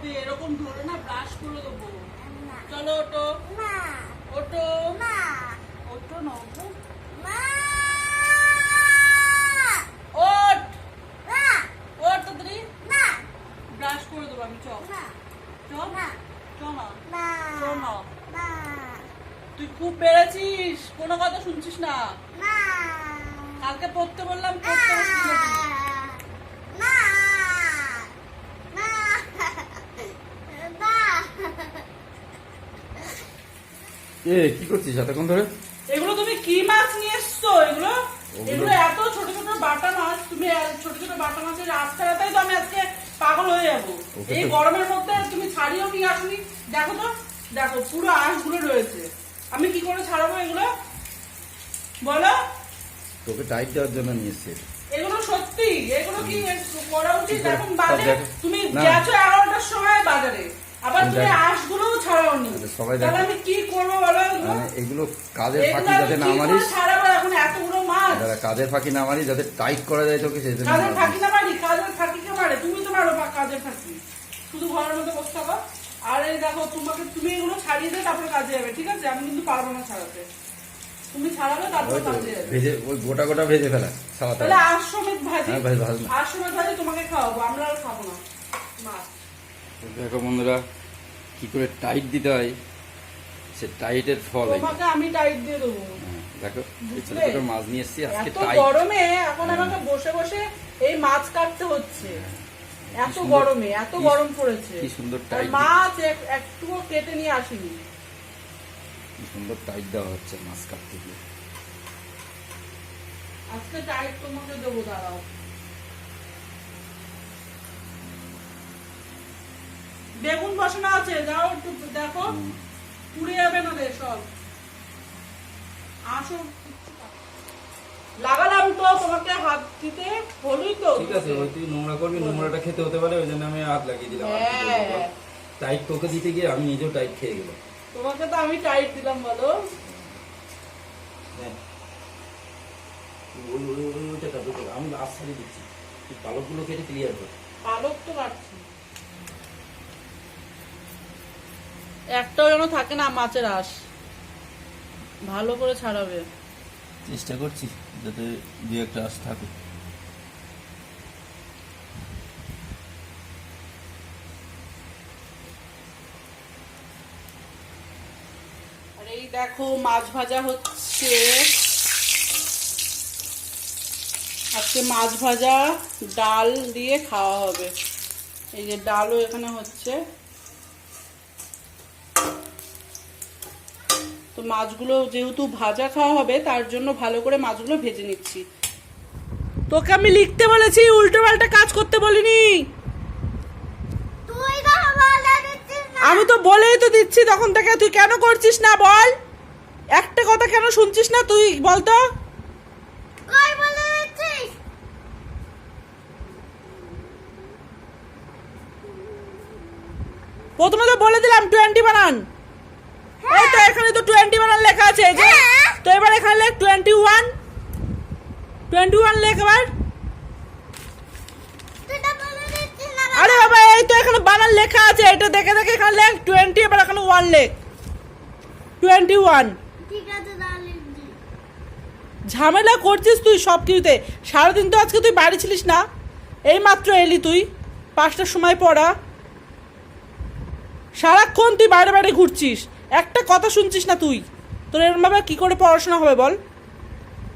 করে দেবো। না। চলো ওটো না ওটো না ওটো না ওটো ওট ওট তাড়াতাড়ি। না ব্রাশ করে দেবো আমি চ। না। না। তুই খুব বেড়েছিস কোনো কথা শুনছিস না। না কালকে পড়তে বললাম পড়তে বসছিস না তুই। না না না এ কি করছিস এতক্ষণ ধরে? এগুলো তুমি কি মাছ নিয়ে এসছো? এগুলো? এগুলো এত ছোট ছোট বাটা মাছ তুমি ছোট ছোট বাটা মাছের রাস্তাটাই তো আমি আজকে পাগল হয়ে যাব। এই গরমের মধ্যে তুমি ছাড়িও নিয়ে আসনি। দেখো তো দেখো পুরো আঁশগুলো রয়েছে। আমি কি করে ছাড়াবো এগুলো? বলো। তোকে টাইট দেওয়ার জন্য নিয়ে এসছি। এগুলো সত্যি? এগুলো কি করা উচিত? এখন সব বাজে দেখো। তুমি। গেছো এগারোটার সময় বাজারে। আবার তুমি তুমি আচ্ছা, সবাই তাহলে আমি কি করব বলো? এগুলো? কাজের ফাঁকি যাতে না কি মারিস এখন এতগুলো মাছ? যারা কাজের ফাঁকি না মারিস যাতে টাইট করা যায় তোকে সেই জন্য কাজের ফাঁকি না মারি? কাজের ফাঁকি কে মারে? তুমি তো মারো কাজের ফাঁকি। শুধু ঘরের মধ্যে বসে থাকো। আর এই দেখো তোমাকে তুমি এগুলো ছাড়িয়ে দিয়ে তারপরে কাজে যাবে ঠিক আছে? আমি কিন্তু পারব না ছাড়াতে। তুমি ছাড়াবে তারপরে কাজে যাবে। ভেজে ওই গোটা গোটা ভেজে ফেলা সালাতে তাহলে সমেত ভাজি। হ্যাঁ, না। ভাজি। তোমাকে খাওয়াবো আমরা আর খাব না। মাছ। দেখো বন্ধুরা কি করে টাইট দিতে হয় সে টাইটের ফল তোমাকে আমি টাইট দিয়ে দেবো। হ্যাঁ, দেখো ছোট ছোট মাছ নিয়ে এসছি আজকে এত টাইট গরমে এখন আমাকে বসে বসে এই মাছ কাটতে হচ্ছে। এত গরমে এত গরম পড়েছে। কি সুন্দর টাইট মাছ এক- একটুও কেটে নিয়ে আসিনি। কি সুন্দর টাইট দেওয়া হচ্ছে মাছ কাটতে গিয়ে। আজকে টাইট তোমাকে দেবো দাঁড়াও। বেগুন বসানো আছে যাও একটু দেখো পুড়ে যাবে না রে সব আসো লাগালাম তো তোমাকে হাত দিতে হলুই তো ঠিক আছে ওই তুই নোংরা করবি নোংরাটা খেতে হতে পারে ওই জন্য আমি হাত লাগিয়ে দিলাম? হ্যাঁ টাইট তোকে দিতে গিয়ে আমি নিজেও টাইট খেয়ে গেলাম তোমাকে তো আমি টাইট দিলাম বলো হ্যাঁ। আমি লাস্ট সারি দিচ্ছি পালকগুলো কেটে ক্লিয়ার কর পালক তো কাটছি একটাও যেন থাকে না মাছের আঁশ। ভালো করে ছাড়াবে। চেষ্টা করছি যাতে দু একটা আস থাকে। আর এই দেখো মাছ ভাজা হচ্ছে। আজকে মাছ ভাজা ডাল দিয়ে খাওয়া হবে। এই যে ডালও এখানে হচ্ছে। তো মাছগুলো যেহেতু ভাজা খাওয়া হবে তার জন্য ভালো করে মাছগুলো ভেজে নিচ্ছি। তোকে আমি লিখতে বলেছি উল্টো পাল্টা কাজ করতে বলিনি। আমি তো বলেই তো দিচ্ছি তখন থেকে তুই কেন করছিস না বল? একটা কথা কেন শুনছিস না তুই বল তো কই বলে দিচ্ছিস? প্রথমে তো বলে দিলাম টোয়েন্টি বানান। এই তো এখানে তো টোয়েন্টি বানান লেখা আছে যে। হ্যাঁ। তো এবার এখানে লেখ টোয়েন্টি ওয়ান টোয়েন্টি ওয়ান লেখ এবার আরে বাবা এই তো এখানে বানান লেখা আছে এটা দেখে দেখে এখানে লেখ টোয়েন্টি এবার এখানে ওয়ান লেখ। Twenty one. ঝামেলা করছিস তুই সব কিছুতে সারাদিন তো আজকে তুই বাড়ি ছিলিস না। এই মাত্র এলি তুই। পাঁচটার সময় পড়া। সারাক্ষণ তুই বাইরে বাইরে ঘুরছিস। একটা কথা শুনছিস না তুই? তোর এরমভাবে কী করে পড়াশোনা হবে বল?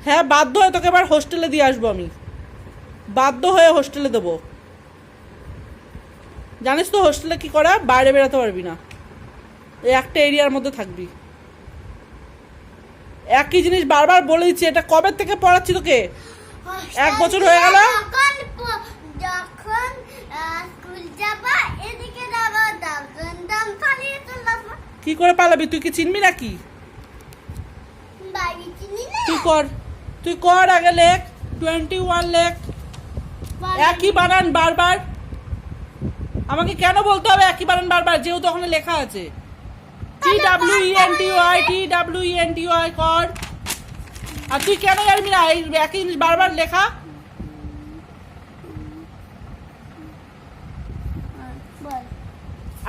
হ্যাঁ বাধ্য হয়ে তোকে এবার হোস্টেলে দিয়ে আসব আমি। বাধ্য হয়ে হোস্টেলে দেবো। জানিস তো হোস্টেলে কী করা? বাইরে বেরোতে পারবি না। এই একটা এরিয়ার মধ্যে থাকবি। একই জিনিস বারবার বলে দিচ্ছি, এটা কবে থেকে পড়াচ্ছি তোকে? এক বছর হয়ে গেল? যখন স্কুল যাবা তখন দাম পালিয়ে চলে আসবা কি করে পালাবি? তুই কি চিনবি নাকি? চিনি তুই কর। তুই কর আগে লেখ। টোয়েন্টি ওয়ান লেখ একই বানান বারবার। আমাকে কেন বলতে হবে একই বানান বারবার? যেহেতু ওখানে লেখা আছে। T W E N T Y T W E N T Y কর। আর তুই কেন জানবি না? এই একই জিনিস বারবার লেখা?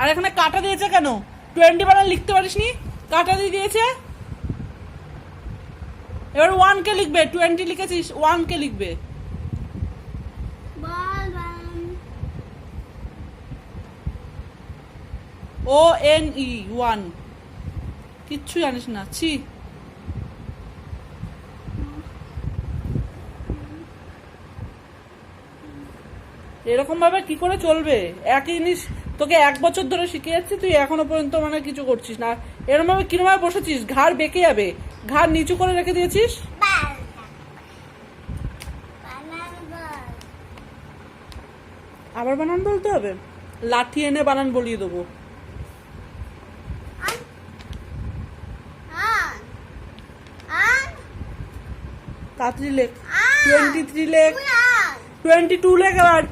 আর এখানে কাটা দিয়েছে কেন? টোয়েন্টি বানান লিখতে পারিসনি? কাটা দিয়ে দিয়েছে। এবার ওয়ান কে লিখবে? টোয়েন্টি লিখেছিস ওয়ান কে লিখবে। ও এন ই ওয়ান কিচ্ছু জানিস না ছি। এরকম ভাবে কি করে চলবে? একই জিনিস তোকে এক বছর ধরে শিখে যাচ্ছি তুই এখনও পর্যন্ত মানে কিছু করছিস না। এরকম ভাবে কিরম ভাবে বসেছিস? ঘাড় বেঁকে যাবে। ঘাড় নিচু করে রেখে দিয়েছিস? আবার বানান বলতে হবে? লাঠি এনে বানান বলিয়ে দেবো। তাড়াতাড়ি লেখ টোয়েন্টি থ্রি লেখ। টোয়েন্টি টু লেখ এবার।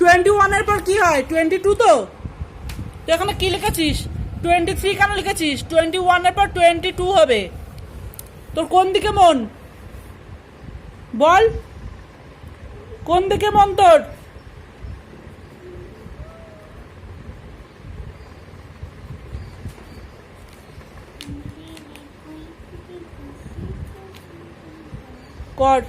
টোয়েন্টি ওয়ানের পর কি হয়? টোয়েন্টি টু তো? তুই এখানে কি লিখেছিস? টোয়েন্টি থ্রি কেন লিখেছিস? টোয়েন্টি ওয়ানের পর টোয়েন্টি টু হবে। তোর কোন দিকে মন? বল। কোন দিকে মন তোর? কর।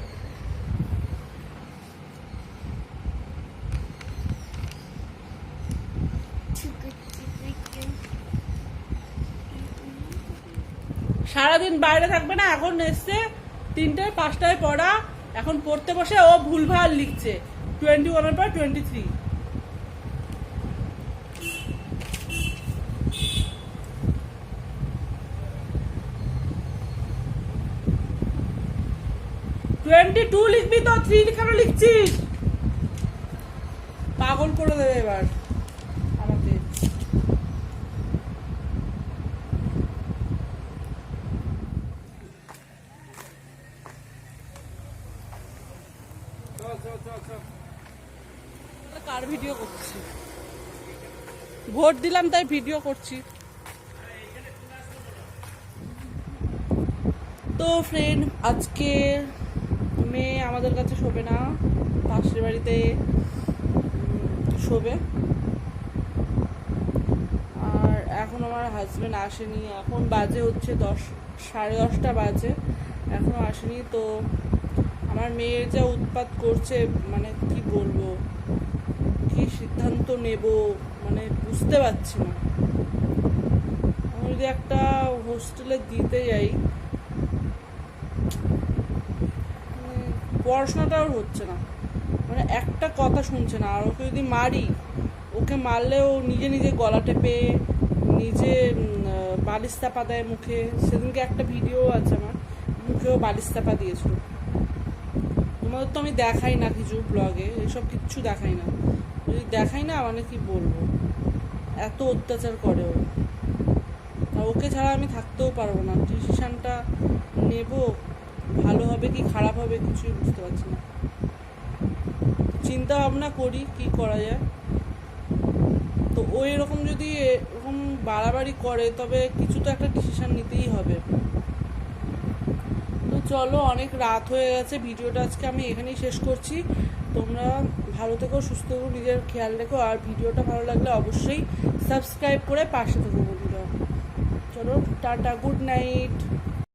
সারাদিন বাইরে থাকবে না, এখন এসছে তিনটে পাঁচটায় পড়া, এখন পড়তে বসে ও ভুলভাল লিখছে টোয়েন্টি ওয়ানের পর টোয়েন্টি থ্রি টোয়েন্টি টু লিখবি তো থ্রি কেন লিখছিস। পাগল করে দেবে এবার আমাকে কার ভিডিও করছি? ভোট দিলাম, তাই ভিডিও করছি। তো ফ্রেন্ড আজকে মেয়ে আমাদের কাছে শোবে না, পাশের বাড়িতে শোবে। আর এখন আমার হাজব্যান্ড আসেনি, এখন বাজে হচ্ছে দশ, সাড়ে দশটা বাজে, এখনও আসেনি, তো আমার মেয়ের যা উৎপাত করছে মানে কি বলব? কি সিদ্ধান্ত নেব? মানে বুঝতে পারছি না। আমি যদি একটা হোস্টেলে দিতে যাই মানে পড়াশোনাটাও হচ্ছে না। মানে একটা কথা শুনছে না। আর ওকে যদি মারি, ওকে মারলেও নিজে নিজে গলা টেপে, নিজে বালিশ চাপা দেয় মুখে। সেদিনকে একটা ভিডিও আছে আমার, মুখেও বালিশ চাপা দিয়েছিল। তোমাদের তো আমি দেখাই না কিছু ব্লগে এসব কিচ্ছু দেখাই না। যদি দেখাই না মানে কি বলব? এত অত্যাচার করে ও ওকে ছাড়া আমি থাকতেও পারব না। ডিসিশানটা নেব, ভালো হবে কি খারাপ হবে কিছুই বুঝতে পারছি না। চিন্তা ভাবনা করি কি করা যায়। তো ও এরকম যদি এরকম বাড়াবাড়ি করে, তবে কিছু তো একটা ডিসিশান নিতেই হবে। চলো, অনেক রাত হয়ে গেছে, ভিডিওটা আজকে আমি এখানেই শেষ করছি। তোমরা ভালো থেকো, সুস্থ থেকো, নিজের খেয়াল রেখো, আর ভিডিওটা ভালো লাগলে অবশ্যই সাবস্ক্রাইব করে পাশে থেকো বন্ধুরা। চলো, টাটা, গুড নাইট।